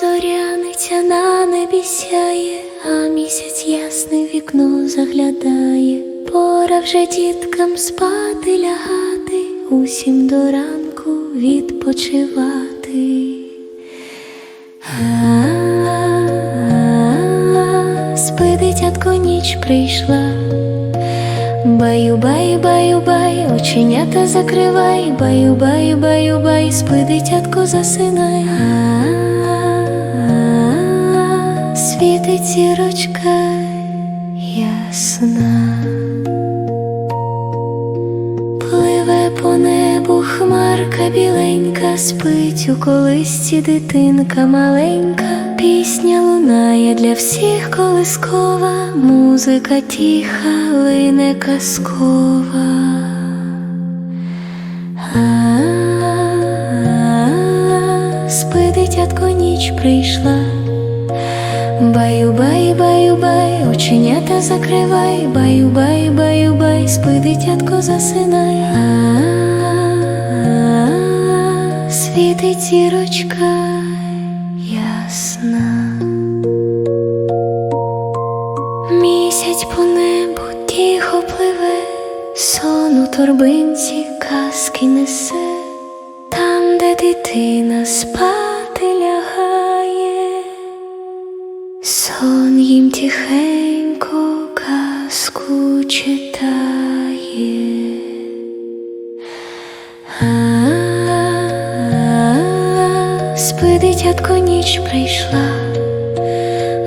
Зоряниця на небі сяє, а місяць ясний в вікно заглядає. Пора вже діткам спати лягати, усім до ранку відпочивати. А-а-а, Спи, дитятко, ніч прийшла. Баю, баю, баю, бай, оченята закривай, баю, баю, баю, бай, спи, дитятко, засинай. Світить зірочка ясна. Пливе по небу хмарка біленька, спить у колисці дитинка маленька, пісня лунає для всіх колискова, музика тиха, лине казкова. А-а-а, Спи, дитятко, ніч прийшла. Баю, бай, баю, бай, оченята закривай, баю, бай, баю, бай, спи, дитятко, засинай. А-а-а, Світить зірочка ясна. Місяць по небу тихо пливе, сон у торбинці казки несе, там, де дитина спати лягає. Сон їм тихенько казку читає. Дитятко, ніч прийшла.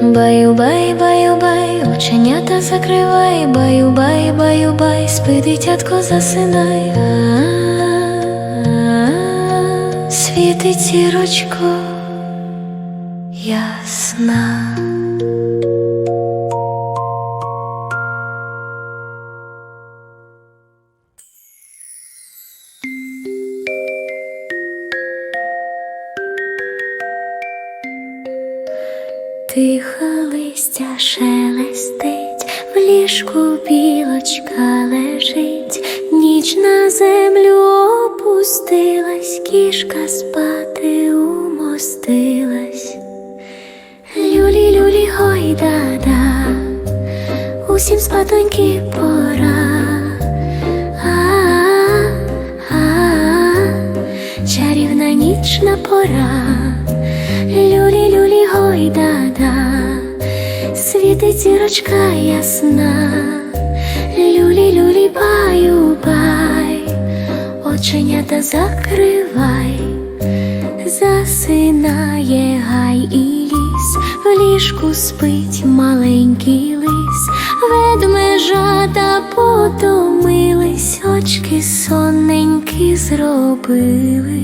Баю, бай, баю, бай, оченята закривай, баю, бай, баю, бай, спи, дитятко, засинай. Світить зірочко ясна. Тиха листя шелестить, в ліжку білочка лежить, ніч на землю опустилась, кішка спати умостилась. Люлі, люлі, гой да-да, усім спатоньки пора. А-а-а, чарівна нічна пора. Люлі, да-да, світить зірочка ясна. Люлі, люлі, баю, бай, оченята закривай, засинає гай і ліс, в ліжку спить маленький лис, ведмежата потомились, очки сонненькі зробились.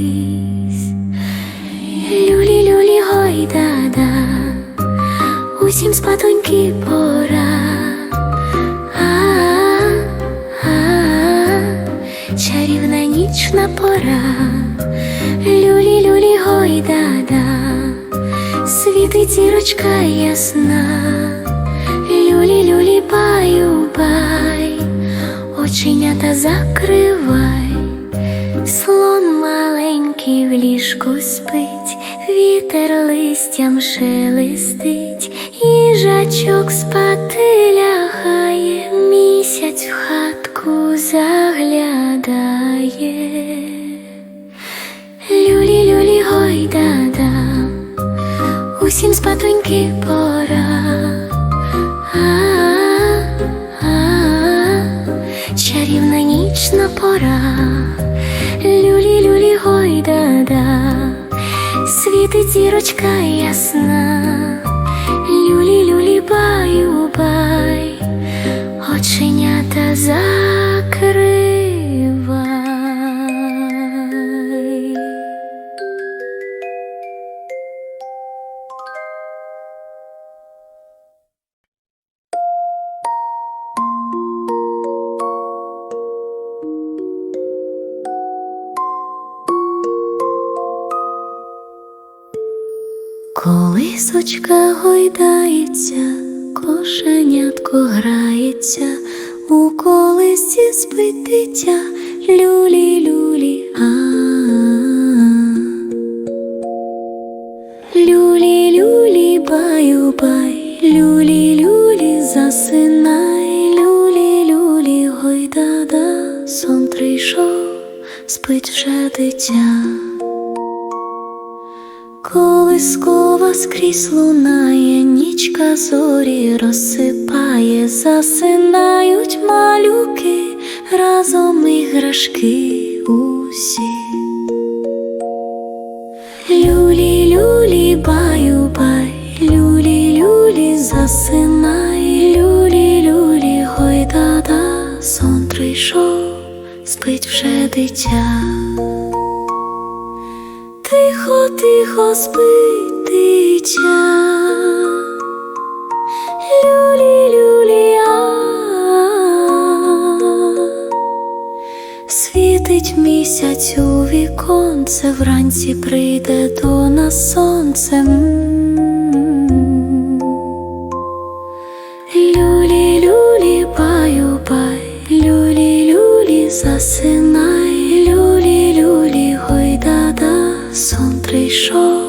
Люлі, люлі, гой да-да, усім спатоньки пора. А-а-а, чарівна нічна пора. Люлі, люлі, гой да-да, світить зірочка ясна. Люлі, люлі, баю, бай, оченята закривай. Слон маленький в ліжку спить, вітер листям шелестить, їжачок спати лягає, місяць в хатку заглядає. Люлі, люлі, гой да-да, усім спатоньки пора. А-а-а, чарівна нічна пора. Люлі, люлі, гой да-да, світить зірочка ясна. Люлі, люлі, баю, Колисочка гойдається, кошенятко грається, у колисці спить дитя, люлі, люлі, а. Люлі, люлі, баю, бай, люлі, люлі, засинай, люлі, люлі, гойда, да, сон прийшов, спить вже дитя. Колискова скрізь лунає, нічка зорі розсипає, засинають малюки, разом іграшки усі. Люлі, люлі, баю, бай, люлі, люлі, засинай, люлі, люлі, гойда, да, сон прийшов, спить вже дитя. Тихо, спить дитя. Люлі, люлі, а. Світить місяць у віконце, вранці прийде до нас сонце. М. Люлі, люлі, баю, бай, люлі, люлі, засинай, люлі, люлі, гойда, да, сон прийшов,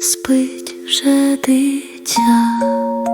спить вже дитя.